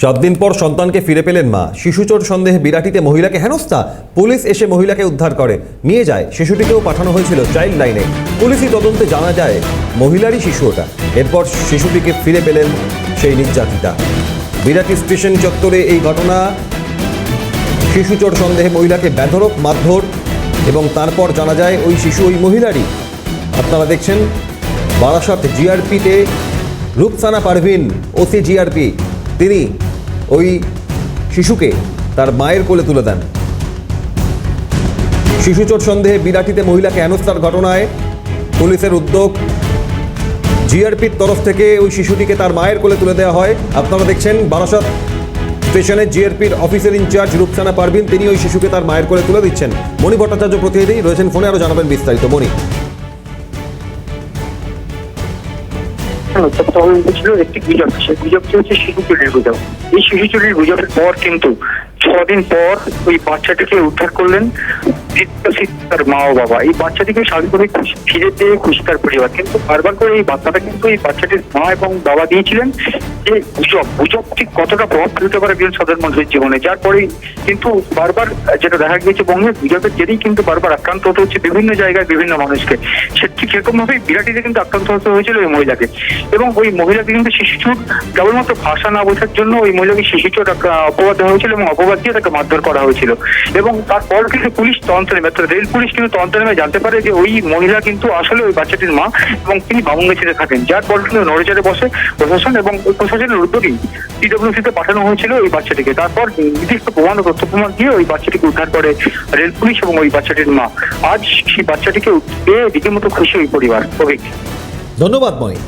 সাত দিন পর সন্তানকে ফিরে পেলেন মা। শিশুচোর সন্দেহে বিরাটিতে মহিলাকে হেনস্থা। পুলিশ এসে মহিলাকে উদ্ধার করে। নিয়ে যায়। শিশুটিকেও পাঠানো হয়েছিল চাইল্ড লাইনে। পুলিশি তদন্তে জানা যায়, মহিলারই শিশু ওটা। এরপর শিশুটিকে ফিরে পেলেন সেই নির্যাতিতা। বিরাটি স্টেশন চত্বরে এই ঘটনা। শিশুচোর সন্দেহে মহিলাকে বেধরক মারধর এবং তারপর জানা যায় ওই শিশু ওই মহিলারই। আপনারা দেখছেন বারাসাত জিআরপিতে রূপসানা পারভিন ওসি জিআরপি তিনি ওই শিশুকে তার মায়ের কোলে তুলে দেন। শিশুচোর সন্দেহে বিরাটিতে মহিলাকে হেনস্থার ঘটনায় পুলিশের উদ্যোগ। জিআরপির তরফ থেকে ওই শিশুটিকে তার মায়ের কোলে তুলে দেওয়া হয়। আপনারা দেখছেন বারাসাত স্টেশনে জিআরপির অফিসের ইনচার্জ রূপসানা পারভিন। তিনি ওই শিশুকে তার মায়ের কোলে তুলে দিচ্ছেন। মণি ভট্টাচার্য প্রতিনিধি রয়েছেন ফোনে আরও জানাবেন বিস্তারিত। মণি। তদন্ত ছিল একটি গুজব সেই গুজবটি হচ্ছে? শিশু চুরির গুজব। এই শিশু চুরির গুজবের পর কিন্তু ছদিন পর ওই বাচ্চাটিকে উদ্ধার করলেন। তার মা ও বাবা এই বাচ্চাটিকে স্বাভাবিকভাবে ফিরে পেয়ে খুশি তার পরিবার। কিন্তু বারবার করে এই বাচ্চাটা কিন্তু এই বাচ্চাটির মা এবং বাবা দিয়েছিলেন যে গুজব গুজব ঠিক কতটা প্রভাব ফেলতে পারে একজন সাধারণ মানুষের জীবনে। যার পরেই কিন্তু বারবার যেটা দেখা গিয়েছে বঙ্গে গুজবের জেরেই কিন্তু বারবার আক্রান্ত হতে হচ্ছে বিভিন্ন জায়গায় বিভিন্ন মানুষকে। সে ঠিক এরকম ভাবে বিরাটিতে কিন্তু আক্রান্ত হতে হয়েছিল ওই মহিলাকে। এবং ওই মহিলাকে কিন্তু শিশুচুর, কেবলমাত্র ভাষা না বোঝার জন্য ওই মহিলাকে শিশুচুর অপবাদ দেওয়া হয়েছিল এবং অপবাদ দিয়ে তাকে মারধর করা হয়েছিল। এবং তারপর কিন্তু পুলিশ তদন্ত নেমে অর্থাৎ রেল পুলিশ কিন্তু তদন্ত নেমে জানতে পারে যে ওই মহিলা কিন্তু আসলে ওই বাচ্চাটির মা এবং তিনি বামুঙ্গেছিতে থাকেন। যার পর কিন্তু নড়েচড়ে বসে প্রশাসন এবং প্রশাসনের উদ্যোগেই পিডব্লিউসিতে পাঠানো হয়েছিল ওই বাচ্চাটিকে। তারপর নির্দিষ্ট প্রমাণ ও তথ্য প্রমাণ দিয়ে ওই বাচ্চাটিকে উদ্ধার করে রেল পুলিশ এবং ওই বাচ্চাটির মা। আজ সেই বাচ্চাটিকে পেয়ে রীতিমতো খুশি ওই পরিবার। অভিক। ধন্যবাদ মণি